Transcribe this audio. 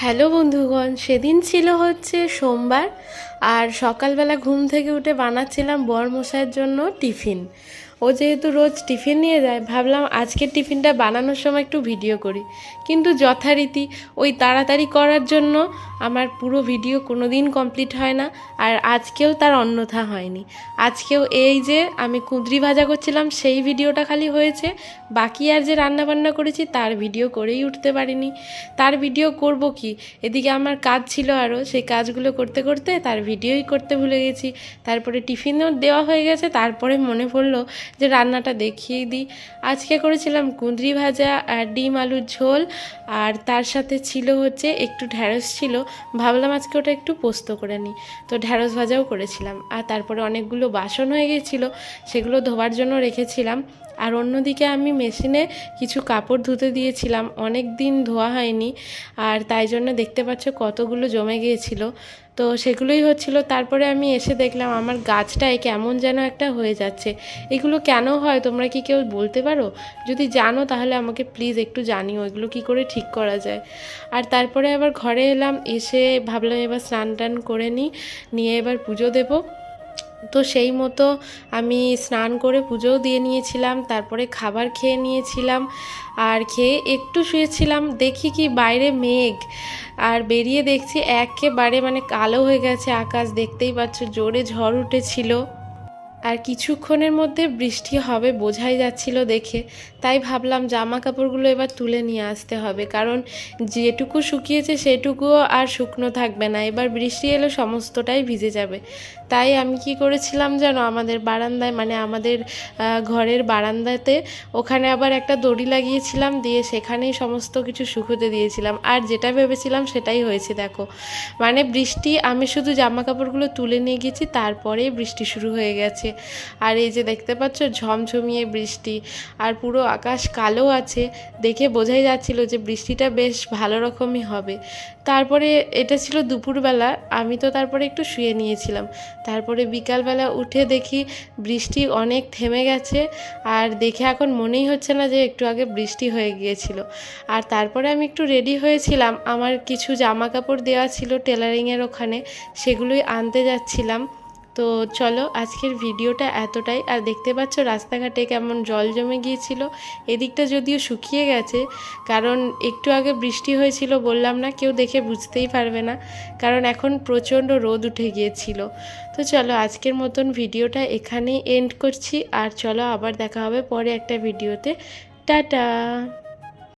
Hello বন্ধুগণ, সেদিন ছিল হচ্ছে সোমবার, আর সকালবেলা ঘুম থেকে উঠে বানাচ্ছিলাম বর মশাইয়ের জন্য টিফিন। ও যেহেতু রোজ টিফিন নিয়ে যায়, ভাবলাম আজকের টিফিনটা বানানোর সময় একটু ভিডিও করি। কিন্তু যথারীতি ওই তাড়াতাড়ি করার জন্য আমার পুরো ভিডিও কোনো দিন কমপ্লিট হয় না আর আজকেও তার অন্যথা হয়নি। আজকেও এই যে আমি কুঁদরি ভাজা করছিলাম, সেই ভিডিওটা খালি হয়েছে। বাকি আর যে রান্না বান্না করেছি, তার ভিডিও করেই উঠতে পারিনি। তার ভিডিও করব কি? এদিকে আমার কাজ ছিল আরও, সেই কাজগুলো করতে করতে তার ভিডিওই করতে ভুলে গেছি। তারপরে টিফিনও দেওয়া হয়ে গেছে, তারপরে মনে পড়ল যে রান্নাটা দেখিয়ে দিই। আজকে করেছিলাম কুঁদরি ভাজা আর ডিম আলুর ঝোল। আর তার সাথে ছিল হচ্ছে একটু ঢ্যাঁড়স ছিল। ভাবলাম আজকে ওটা একটু পোস্ত করে নিই। তো ঢ্যাঁড়স ভাজাও করেছিলাম। আর তারপরে অনেকগুলো বাসন হয়ে গেছিল। সেগুলো ধোবার জন্য রেখেছিলাম। আর অন্যদিকে আমি মেশিনে কিছু কাপড় ধুতে দিয়েছিলাম। অনেক দিন ধোয়া হয়নি। আর তাই জন্য দেখতে পাচ্ছ কতগুলো জমে গিয়েছিল তো সেগুলোই হচ্ছিল। তারপরে আমি এসে দেখলাম আমার গাছটায় কেমন যেন একটা হয়ে যাচ্ছে। এগুলো কেন হয় তোমরা কি কেউ বলতে পারো? যদি জানো তাহলে আমাকে প্লিজ একটু জানিও এগুলো কি করে ঠিক করা যায়। আর তারপরে আবার ঘরে এলাম, এসে ভাবলাম এবার স্নান টান করে নিই, নিয়ে এবার পুজো দেবো। তো সেই মতো আমি স্নান করে পুজোও দিয়ে নিয়েছিলাম, তারপরে খাবার খেয়ে নিয়েছিলাম আর খেয়ে একটু শুয়েছিলাম, দেখি কি বাইরে মেঘ আর বেরিয়ে দেখছি একেবারে মানে কালো হয়ে গেছে আকাশ, দেখতেই পাচ্ছ জোরে ঝড় উঠেছিল। আর কিছুক্ষণের মধ্যে বৃষ্টি হবে, বোঝাই যাচ্ছিল দেখে। তাই ভাবলাম জামা কাপড়গুলো এবার তুলে নিয়ে আসতে হবে, কারণ যেটুকু শুকিয়েছে সেটুকুও আর শুকনো থাকবে না। এবার বৃষ্টি এলে সমস্তটাই ভিজে যাবে। তাই আমি কি করেছিলাম জানো, আমাদের বারান্দায় মানে আমাদের ঘরের বারান্দাতে ওখানে আবার একটা দড়ি লাগিয়েছিলাম, দিয়ে সেখানেই সমস্ত কিছু শুকোতে দিয়েছিলাম। আর যেটা ভেবেছিলাম সেটাই হয়েছে, দেখো। মানে বৃষ্টি, আমি শুধু জামা কাপড়গুলো তুলে নিয়ে গেছি, তারপরেই বৃষ্টি শুরু হয়ে গেছে। আর এই যে দেখতে পাচ্ছ ঝমঝমিয়ে বৃষ্টি আর পুরো আকাশ কালো আছে, দেখে বোঝাই যাচ্ছিল যে বৃষ্টিটা বেশ ভালো রকমই হবে। তারপরে এটা ছিল দুপুরবেলা, আমি তো তারপরে একটু শুয়ে নিয়েছিলাম। তারপরে বিকালবেলা উঠে দেখি বৃষ্টি অনেক থেমে গেছে আর দেখে এখন মনেই হচ্ছে না যে একটু আগে বৃষ্টি হয়ে গিয়েছিল। আর তারপরে আমি একটু রেডি হয়েছিলাম, আমার কিছু জামা কাপড় দেওয়া ছিল টেলারিংয়ের ওখানে, সেগুলোই আনতে যাচ্ছিলাম। তো চলো আজকের ভিডিওটা এতটাই। আর দেখতে পাচ্ছ রাস্তাঘাটে কেমন জল জমে গিয়েছিল। এদিকটা যদিও শুকিয়ে গেছে, কারণ একটু আগে বৃষ্টি হয়েছিল বললাম না, কেউ দেখে বুঝতেই পারবে না, কারণ এখন প্রচণ্ড রোদ উঠে গিয়েছিল। তো চলো আজকের মতন ভিডিওটা এখানেই এন্ড করছি, আর চলো আবার দেখা হবে পরে একটা ভিডিওতে। টাটা!